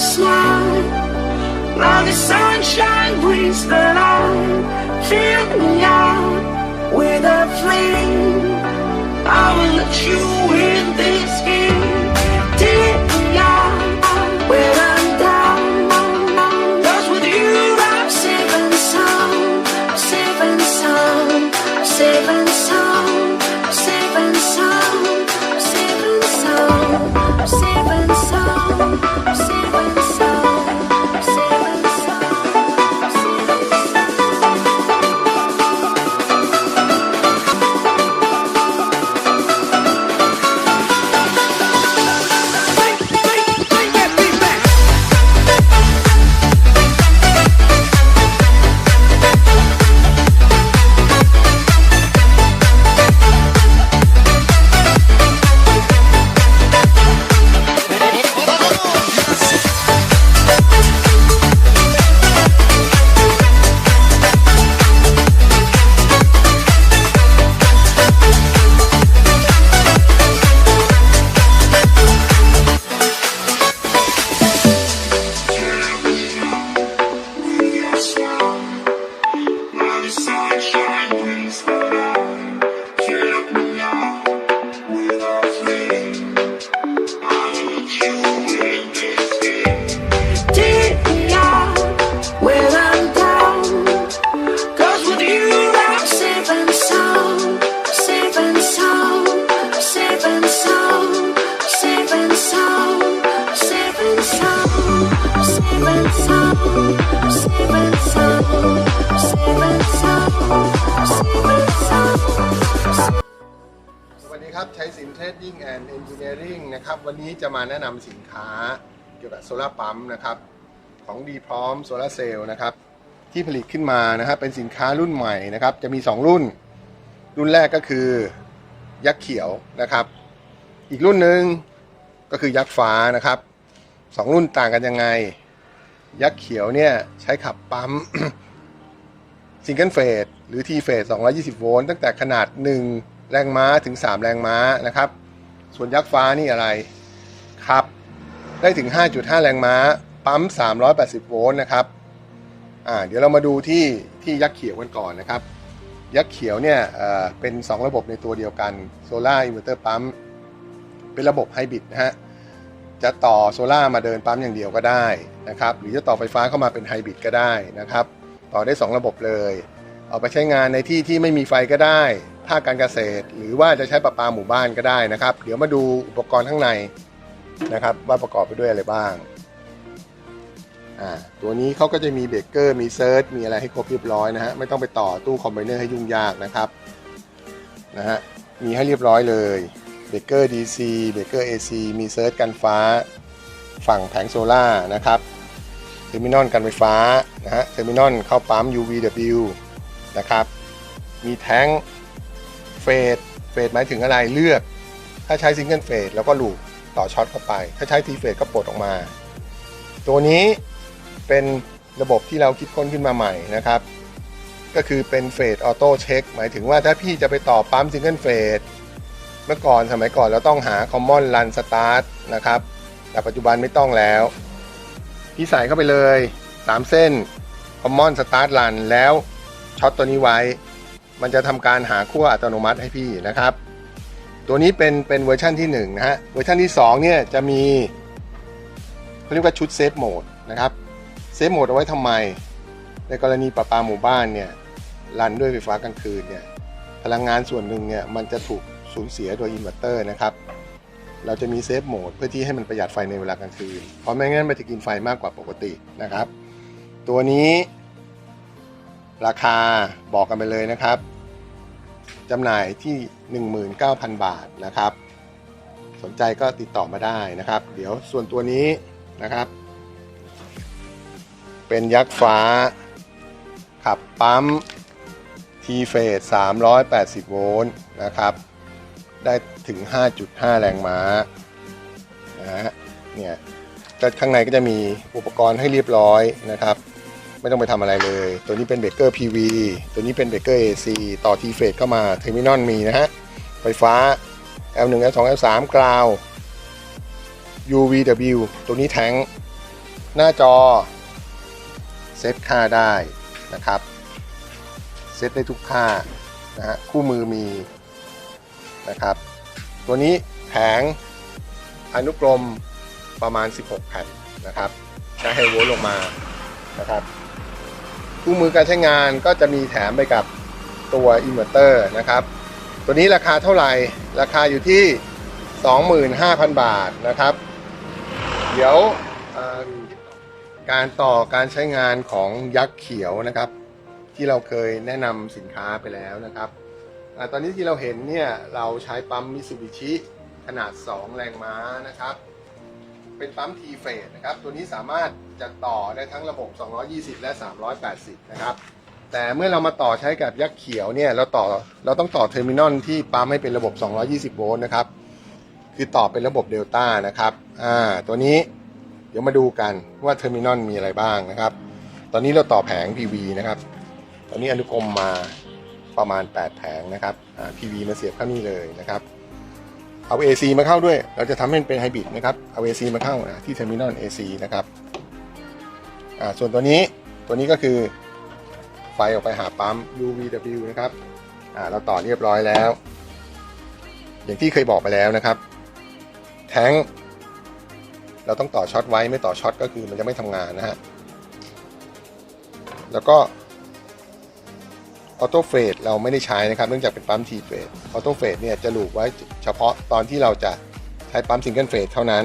smile. Now the sunshine brings the light. Fill me out with a flame. I will let you. ครับใช้สินเทรดดิ้งแอนด์เอนจิเนียริงนะครับวันนี้จะมาแนะนำสินค้าเกี่ยวกับโซลาร์ปั๊มนะครับของดีพร้อมโซลาเซลล์นะครับที่ผลิตขึ้นมานะครับเป็นสินค้ารุ่นใหม่นะครับจะมี 2 รุ่น รุ่นแรกก็คือยักษ์เขียวนะครับ อีกรุ่นหนึ่งก็คือยักษ์ฟ้านะครับสองรุ่นต่างกันยังไง ยักษ์เขียวเนี่ยใช้ขับปั๊มซิงเกิลเฟสหรือทีเฟส220 โวลต์ตั้งแต่ขนาด 1 แรงม้าถึง 3 แรงม้านะครับ ส่วนยักษ์ฟ้านี่อะไรขับ ได้ถึง 5.5 แรงม้า ปั๊ม 380 โวลต์นะครับอ่าเดี๋ยวเรามาดูที่ที่ยักษ์เขียวกันก่อนนะครับ ยักษ์เขียวเนี่ยเอ่อเป็น 2 ระบบในตัวเดียวกันโซล่าอินเวอร์เตอร์ปั๊มเป็นระบบไฮบริดนะฮะจะต่อโซล่ามาเดินปั๊มอย่างเดียวก็ได้นะครับ หรือจะต่อไฟฟ้าเข้ามาเป็นไฮบริดก็ได้นะครับ ต่อได้ 2 ระบบเลย เอาไปใช้งานในที่ที่ไม่มีไฟก็ได้ ภาคการเกษตร หรือว่าจะใช้ประปาหมู่บ้านก็ได้นะครับ เดี๋ยวมาดูอุปกรณ์ข้างในนะครับ ว่าประกอบไปด้วยอะไรบ้างอ่าตัวนี้เขาก็จะมีเบรกเกอร์มีเซิร์ชมีอะไรให้ครบเรียบร้อยนะฮะไม่ต้องไปต่อตู้คอมไบเนอร์ให้ยุ่งยากนะครับนะฮะมีให้เรียบร้อยเลยเบรกเกอร์ DC เบรกเกอร์ AC มีเซิร์ชกันฟ้า ฝั่งแผงโซล่านะครับเทอร์มินอลกันไฟฟ้านะฮะเทอร์มินอลเข้าปั๊ม UVW นะครับ มีแท้ง ฟสเฟสหมายถึงอะไรเลือก ถ้าใช้ซิงเกิลเฟสแล้วก็ลูปต่อช็อตเข้าไป ถ้าใช้ทีเฟสก็ปลดออกมา ตัวนี้เป็นระบบที่เราคิดค้นขึ้นมาใหม่นะครับ ก็คือเป็นเฟสออโต้เช็คหมายถึงว่าถ้าพี่จะไปต่อปั๊มซิงเกิลเฟสเมื่อก่อนสมัยก่อนเราต้องหา Common Run Start นะครับ แต่ปัจจุบันไม่ต้องแล้ว พี่ใส่เข้าไปเลย 3 เส้น Common Start Run แล้วช็อตตัวนี้ไว้ มันจะทำการหาขั้วอัตโนมัติให้พี่นะครับ ตัวนี้เป็นเป็นเวอร์ชันที่1นะฮะเวอร์ชันที่2เนี่ยจะมีเขาเรียกว่าชุดเซฟโหมดนะครับเซฟโหมดเอาไว้ทำไม ในกรณีประปาหมู่บ้านเนี่ยรันด้วยไฟฟ้ากลางคืนเนี่ยพลังงานส่วนหนึ่งเนี่ยมันจะถูกสูญเสียโดยอินเวอร์เตอร์นะครับเราจะมีเซฟโหมดเพื่อที่ให้มันประหยัดไฟในเวลากลางคืน เพราะไม่งั้นมันจะกินไฟมากกว่าปกตินะครับ ตัวนี้ ราคาบอกกันไปเลยนะครับจำหน่ายที่ 19,000 บาทนะครับ สนใจก็ติดต่อมาได้นะครับ เดี๋ยวส่วนตัวนี้นะครับ เป็นยักษ์ฟ้า ขับปั๊ม T เฟส380 โวลต์นะครับ ได้ถึง 5.5 แรงม้านะฮะเนี่ยข้างในก็จะมีอุปกรณ์ให้เรียบร้อยนะครับ ไม่ต้องไปทำอะไรเลย ตัวนี้เป็นเบรกเกอร์ PV ตัวนี้เป็นเบรกเกอร์ AC ต่อ T เฟสเข้ามาเทอร์มินอลมีนะฮะ ไฟฟ้า L1 L2 L3 กราว UVW ตัวนี้แทงหน้าจอ เซตค่าได้นะครับ เซตได้ทุกค่านะฮะคู่มือมีนะครับ ตัวนี้แผงอนุกรมประมาณ 16แผ่นนะครับใช้ไฮโวลต์ลงมานะครับ คู่มือการใช้งานก็จะมีแถมไปกับตัวอินเวอร์เตอร์นะครับ ตัวนี้ราคาเท่าไหร่ ราคาอยู่ที่ 25,000 บาทนะครับ เดี๋ยวการต่อการใช้งานของยักษ์เขียวนะครับ ที่เราเคยแนะนำสินค้าไปแล้วนะครับอตอนนี้ที่เราเห็นเนี่ยเราใช้ปั๊มมิ t ูบิชิขนาด 2 แรงม้านะครับ เป็นปั๊ม T เฟสนะครับ ตัวนี้สามารถจะต่อได้ทั้งระบบ 220 และ 380 นะครับ แต่เมื่อเรามาต่อใช้กับยักษ์เขียวเนี่ย เราต่อ เราต้องต่อเทอร์มินอลที่ปั๊มให้เป็นระบบ 220 โวลต์นะครับ คือต่อเป็นระบบเดลต้านะครับ อ่า ตัวนี้เดี๋ยวมาดูกันว่าเทอร์มินอลมีอะไรบ้างนะครับ ตอนนี้เราต่อแผง PV นะครับ ตอนนี้อนุกรมมาประมาณ 8 แผงนะครับอ่า PV มาเสียบเข้านี่เลยนะครับ เอา AC มาเข้าด้วย เราจะทำให้มันเป็นไฮบริดนะครับ เอา AC มาเข้านะที่เทอร์มินอล AC นะครับ อ่า ส่วนตัวนี้ ตัวนี้ก็คือ ไฟออกไปหาปั๊ม UVW นะครับ อ่า เราต่อเรียบร้อยแล้ว อย่างที่เคยบอกไปแล้วนะครับ แท้ง เราต้องต่อช็อตไว้ ไม่ต่อช็อตก็คือมันจะไม่ทำงานนะฮะ แล้วก็ ออโต้เฟสเราไม่ได้ใช้นะครับเนื่องจากเป็นปั๊มทีเฟสออโต้เฟสเนี่ยจะลูกไว้เฉพาะตอนที่เราจะใช้ปั๊มซิงเกิลเฟสเท่านั้น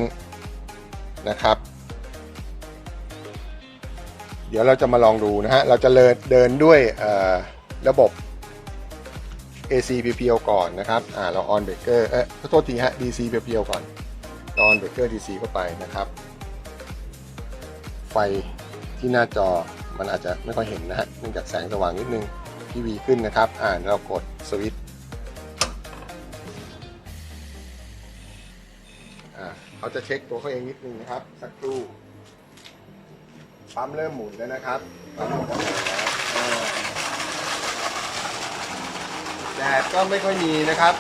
นะครับ เดี๋ยวเราจะมาลองดูนะฮะเราจะเดินเดินด้วยระบบ AC เพียวๆก่อนนะครับอ่าเราออนเบรกเกอร์เอ๊ะขอโทษทีฮะ DC เพียวๆก่อนเราออนเบรกเกอร์ DC เข้าไปนะครับ ไฟที่หน้าจอมันอาจจะไม่ค่อยเห็นนะฮะเนื่องจากแสงสว่างนิดนึง ทีวีขึ้นนะครับ อ่าเรากดสวิตช์อ่าเขาจะเช็คตัวเขาเองนิดนึงนะครับ สักครู่ ปั๊มเริ่มหมุนแล้วนะครับปั๊มหมุนแล้วอ่าแดดก็ไม่ค่อยมีนะครับ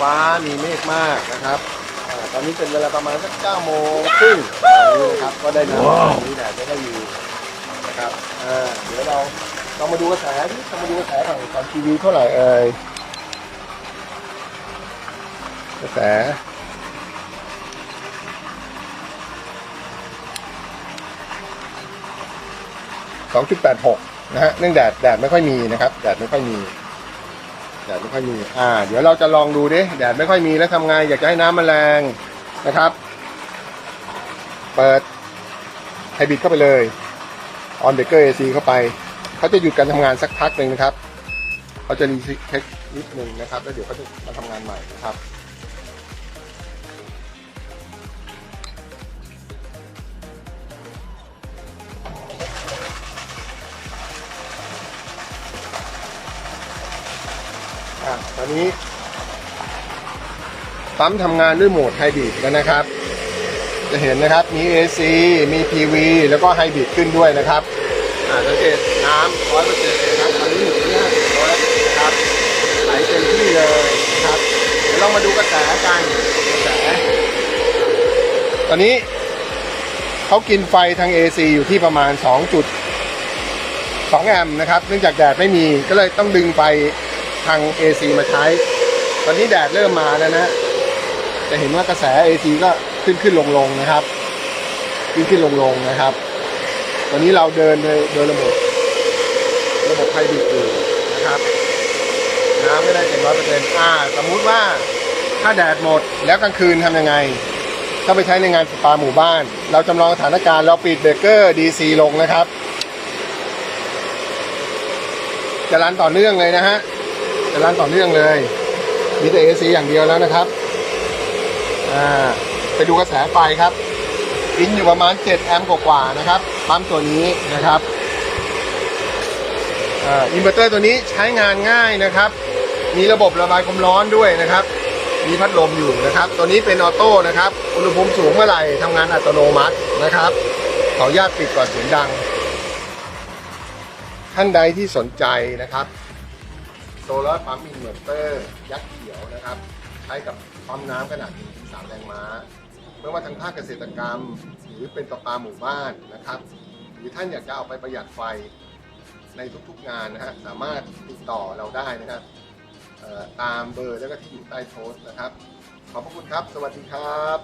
ฟ้ามีเมฆมากนะครับอาตอนนี้เป็นเวลาประมาณสัก9โมงครึ่งนี้นะครับ ก็ได้น้ำตอนนี้แดดไม่ได้มีนะครับอ่าเดี๋ยวเรา เรามาดูกระแสที่เรามาดูกระแสของของทีวีเท่าไหร่เอ่ยกระแส2.86นะฮะเนื่องแดดแดดไม่ค่อยมีนะครับ แดดไม่ค่อยมีแดดไม่ค่อยมี อ่า เดี๋ยวเราจะลองดูดิแดดไม่ค่อยมีแล้วทำไงอยากจะให้น้ำมันแรงนะครับ เปิดไฮบริดเข้าไปเลยออนเบเกอร์เอซีเข้าไป เขาจะหยุดการทำงานสักพักหนึ่งนะครับเขาจะรีเช็คนิดหนึ่งนะครับ แล้วเดี๋ยวเขาจะมาทำงานใหม่นะครับอะตอนนี้ปั๊มทำงานด้วยโหมดไฮบริดแล้วนะครับ จะเห็นนะครับมี AC มี PV แล้วก็ไฮบริดขึ้นด้วยนะครับ อ่าสังเกต น้ำร้อยเปอร์เซ็นต์นะครับตอนนี้หมุนที่ห้าสิบร้อยนะครับไหลเต็มที่เลยนะครับเดี๋ยวเรามาดูกระแสกันกระแสตอนนี้เขากินไฟทาง AC อยู่ที่ประมาณ 2.2 แอมป์นะครับ เนื่องจากแดดไม่มีก็เลยต้องดึงไฟทาง AC มาใช้ ตอนนี้แดดเริ่มมาแล้วนะ จะเห็นว่ากระแส AC ก็ขึ้นขึ้นลงลงนะครับ ขึ้นขึ้นลงลงนะครับ ตอนนี้เราเดินโดยโดยระบบ ระบบไฮบริดอยู่นะครับน้ำไม่ได้เต็มร้อยเปอร์เซ็นต์อ่า สมมุติว่าถ้าแดดหมดแล้วกลางคืนทำยังไง ถ้าไปใช้ในงานสปาหมู่บ้าน เราจำลองสถานการณ์เราปิดเบรกเกอร์ DC ลงนะครับ จะรันต่อเนื่องเลยนะฮะจะรันต่อเนื่องเลยมีแต่ AC อย่างเดียวแล้วนะครับอ่าไปดูกระแสไฟครับอินอยู่ประมาณ 7 แอมป์กว่าๆนะครับปั๊มตัวนี้นะครับ อินเวอร์เตอร์ตัวนี้ใช้งานง่ายนะครับ มีระบบระบายความร้อนด้วยนะครับ มีพัดลมอยู่นะครับ ตัวนี้เป็นออโต้นะครับ อุณหภูมิสูงเมื่อไหร่ทำงานอัตโนมัตินะครับ ขออนุญาตปิดก่อนเสียงดัง ท่านใดที่สนใจนะครับโซลาร์ปั๊มอินเวอร์เตอร์ยักษ์เขียวนะครับ ใช้กับปั๊มน้ำขนาด1 3แรงม้าไม่ว่าทางภาคเกษตรกรรม หรือเป็นประปาหมู่บ้านนะครับ หรือท่านอยากจะเอาไปประหยัดไฟ ในทุกๆงานนะฮะสามารถติดต่อเราได้นะครับตามเบอร์แล้วก็ที่อยู่ใต้โพสต์นะครับ ขอบพระคุณครับ สวัสดีครับ